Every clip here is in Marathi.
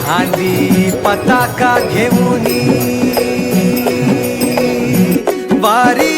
खांदी पताका घेऊन वारी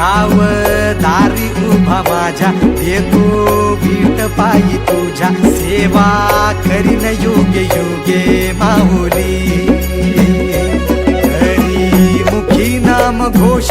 राव दारी उभा माझ्या. येतो भीट पायी तुझ्या. सेवा करीन योग्य योगे माहुली हरी मुखी नाम घोष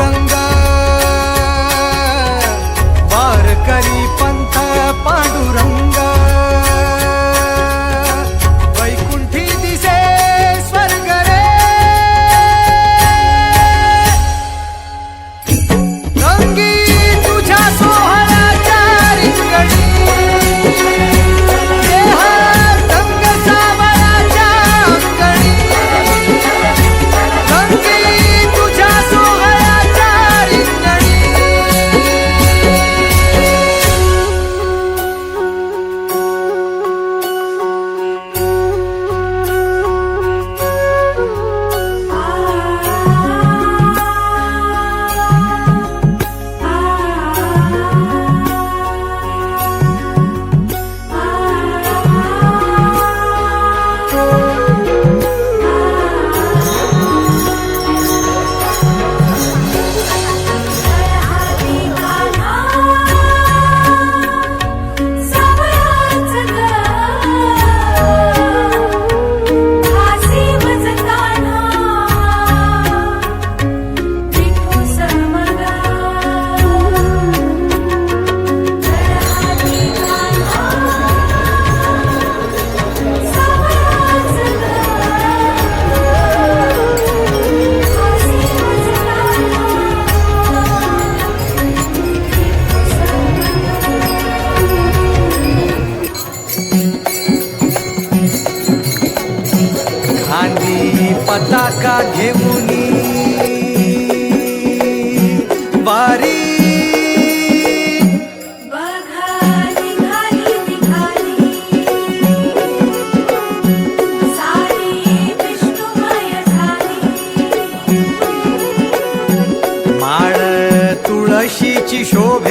पताका घेऊन. झाली. माळ तुळशीची शोभे